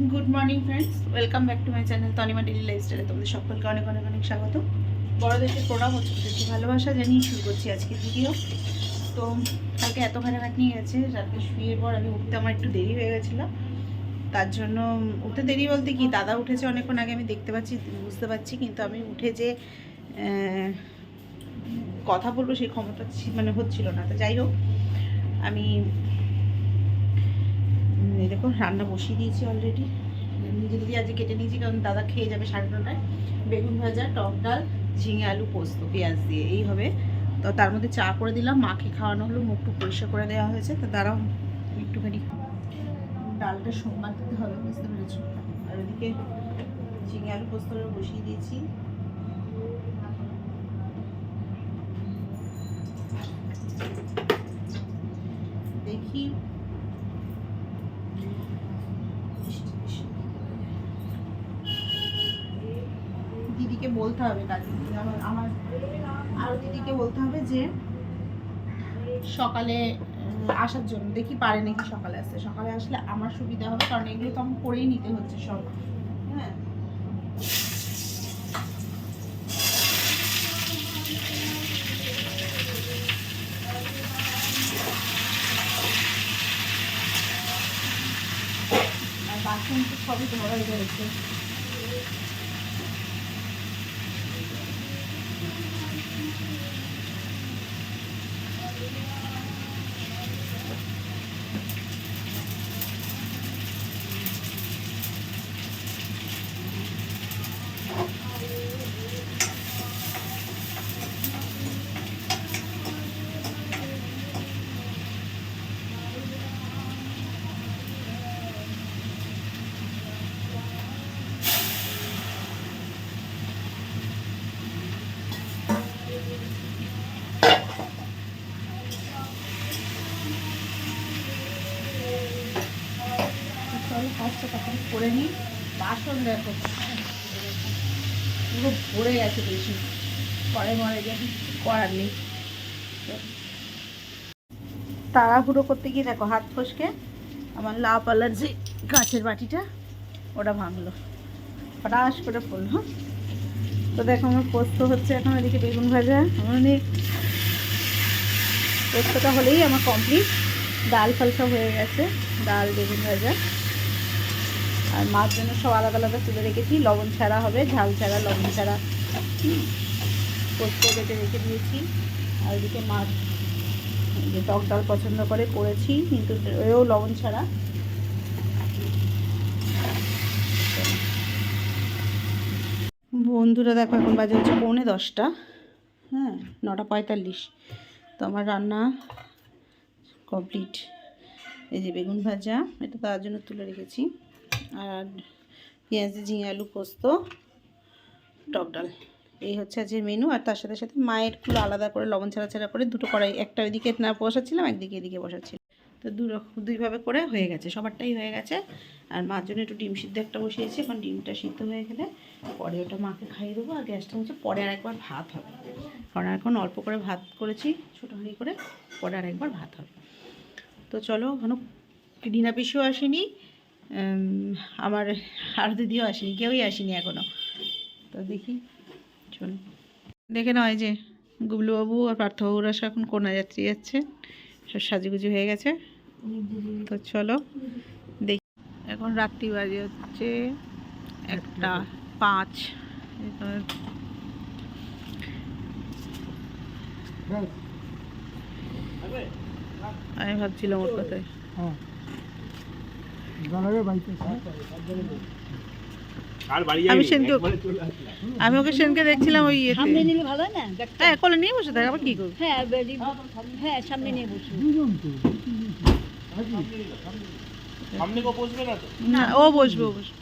Good morning friends welcome back to my channel Tanima daily লাইফস্টাইলে তোমাদের সকলকে অনেক অনেক অনেক স্বাগত। বড়দেরকে প্রণাম হচ্ছে ভালোবাসা জানিয়ে শুরু করছি আজকে ভিডিও তো কালকে এত খাটাখাট নিয়ে গেছে রাতে শুয়ে পর আমি উঠতে আমার একটু দেরি হয়ে গেছিল। তার জন্য উঠতে দেরি বলতে কি, দাদা উঠেছে অনেকক্ষণ আগে, আমি দেখতে পাচ্ছি, বুঝতে পারছি, কিন্তু আমি উঠে যে কথা বলব সেই ক্ষমতা মানে হচ্ছিল না। তো যাই হোক, আমি দেখো রান্না বসিয়ে দিয়েছি অলরেডি নিজে নিজে আজকে কেটে নিয়েছি, কারণ দাদা খেয়ে যাবে সাড়ে নটায়। বেগুন ভাজা, টক ডাল, ঝিঙে, আলু, পোস্ত, পেঁয়াজ দিয়ে, এই হবে। তো তার মধ্যে চা করে দিলাম, মাকে খাওয়ানো হলো, মুখটু পরিষ্কার করে দেওয়া হয়েছে। তো দাঁড়াও, একটুখানি ডালটা সোমবার দিতে হবে, বুঝতে পেরেছ? আর ওদিকে ঝিঙে, আলু পোস্তটা বসিয়ে দিয়েছি। দেখি দিদিকে বলতে হবে কাজে। আমার আরও দিদিকে বলতে হবে যে, সকালে আসার জন্য, দেখি পারে নাকি সকালে আসতে। সকালে আসলে আমার সুবিধা হবে, কারণ এগুলো তো আমার করেই নিতে হচ্ছে সব। হ্যাঁ। বাসন তো সবই ধরাই রয়েছে তখন করে নিই। বাসন দেখো, পুরো ভরে গেছে বেশি। পরে মরে যাবি করার নেই। তাড়াহুড়ো করতে গিয়ে দেখো হাত ফসকে আমার লাভ পালার যে কাছের বাটিটা, ওটা ভাঙলো। ফটাস করে পড়ল তো দেখো আমার পোস্ত হচ্ছে এখন এদিকে বেগুন ভাজা। আমার অনেক পোস্তটা হলেই আমার কমপ্লিট ডাল ফাল সব হয়ে গেছে, ডাল, বেগুন ভাজা। আর মাছ জন্য সব আলাদা আলাদা তুলে রেখেছি। লবণ ছাড়া হবে, ঝাল ছাড়া, লবণ ছাড়া। পোস্ত কেটে রেখে দিয়েছি। আর ওদিকে মাছ যে টক ডাল পছন্দ করে করেছি, কিন্তু এও লবণ ছাড়া। বন্ধুরা দেখো, এখন বাজে হচ্ছে পৌনে দশটা। হ্যাঁ নটা পঁয়তাল্লিশ। তো আমার রান্না কমপ্লিট। এই যে বেগুন ভাজা, এটা তার জন্য তুলে রেখেছি। আর পেঁয়াজ, ঝিঙে, আলু, পোস্ত, টক ডাল। এই হচ্ছে আজকের মেনু আর তার সাথে সাথে মায়েরগুলো আলাদা করে লবণ ছাড়া ছাড়া করে দুটো কড়াই, একটা ওইদিকে না বসাচ্ছিলাম, একদিকে এদিকে বসাচ্ছিলাম তো দু দুইভাবে করে হয়ে গেছে, সবারটাই হয়ে গেছে। আর মার জন্য একটু ডিম সিদ্ধ একটা বসিয়েছি, এখন ডিমটা সিদ্ধ হয়ে গেলে পরে ওটা মাকে খাইয়ে দেবো। আর গ্যাসটা হচ্ছে পরে আর একবার ভাত হবে। কারণ এখন অল্প করে ভাত করেছি ছোটো হাঁড়ি করে পরে আর একবার ভাত হবে। তো চলো এখনও রিনা পিসিও আসেনি। আমার আর দিদিও আসেনি কেউই আসেনি এখনও তো দেখি চলো। দেখে নয় যে গুবলুবাবু আর পার্থবাবুরা সব এখন কন্যা যাত্রী যাচ্ছে সব সাজুগুজু হয়ে গেছে। তো চলো দেখি। এখন রাত্রি বাজে হচ্ছে একটা পাঁচ। এবার আমি ভাবছিলাম ওর কথায় বাড়ি আমি ওকে সেনকে দেখছিলাম ওই সামনে নিলে ভালো না? হ্যাঁ কোলে নিয়ে বসে থাক আবার কি করব? হ্যাঁ হ্যাঁ সামনে নিয়ে সামনে কেউ বসবে না তো? না ও বসবে ও বসবে।